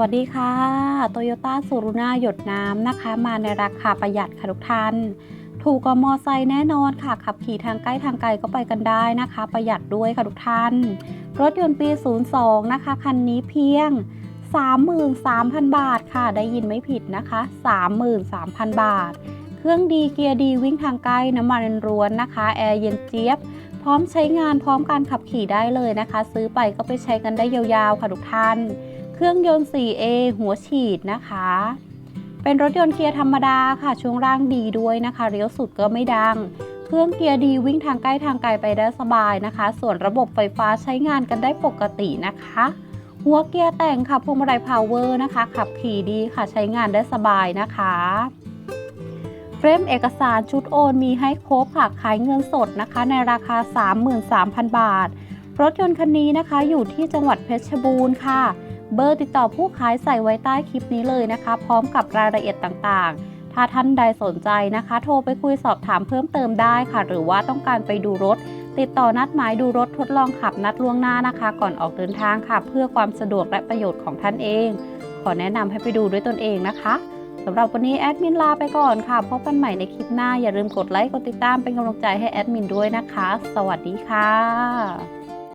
วัสดีค่ะ โตโยต้าซูรุน่าหยดน้ำนะคะ มาในราคาประหยัดค่ะทุกท่าน ถูกกว่ามอไซค์แน่นอนค่ะ ขับขี่ทางใกล้ทางไกลก็ไปกันได้นะคะ ประหยัดด้วยค่ะทุกท่าน รถยนต์ปี 02 นะคะ คันนี้เพียง 33,000 บาทค่ะ ได้ยินไม่ผิดนะคะ 33,000 บาท เครื่องดีเกียร์ดีวิ่งทางใกล้น้ำมันร้วนนะคะ แอร์เย็นเจี๊ยบ พร้อมใช้งานพร้อมการขับขี่ได้เลยนะคะ ซื้อไปก็ไปใช้กันได้ยาวๆค่ะทุกท่าน รื่องยนต์ 4A หัวฉีดนะคะ เป็นรถยนต์เกียร์ธรรมดาค่ะ ช่วงล่างดีด้วยนะคะเลี้ยวสุดก็ไม่ดัง เครื่องเกียร์ดีวิ่งทางใกล้ทางไกลไปได้สบายนะคะ ส่วนระบบไฟฟ้าใช้งานกันได้ปกตินะคะ หัวเกียร์แต่งค่ะพวงมาลัยพาวเวอร์นะคะ ขับขี่ดีค่ะใช้งานได้สบายนะคะเฟรมเอกสารชุดโอนมีให้ครบค่ะขายเงินสดนะคะ ในราคา 33,000 บาท รถยนต์คันนี้นะคะอยู่ที่จังหวัดเพชรบูรณ์ค่ะ เบอร์ติดต่อผู้ขายใส่ไว้ใต้คลิปนี้เลยนะคะ พร้อมกับรายละเอียดต่างๆ ถ้าท่านใดสนใจนะคะ โทรไปคุยสอบถามเพิ่มเติมได้ค่ะ หรือว่าต้องการไปดูรถ ติดต่อนัดหมายดูรถทดลองขับนัดล่วงหน้านะคะ ก่อนออกเดินทางค่ะ เพื่อความสะดวกและประโยชน์ของท่านเอง ขอแนะนำให้ไปดูด้วยตนเองนะคะสำหรับวันนี้แอดมินลาไปก่อนค่ะ พบกันใหม่ในคลิปหน้าอย่าลืมกดไลค์กดติดตามเป็นกำลังใจให้แอดมินด้วยนะคะ สวัสดีค่ะ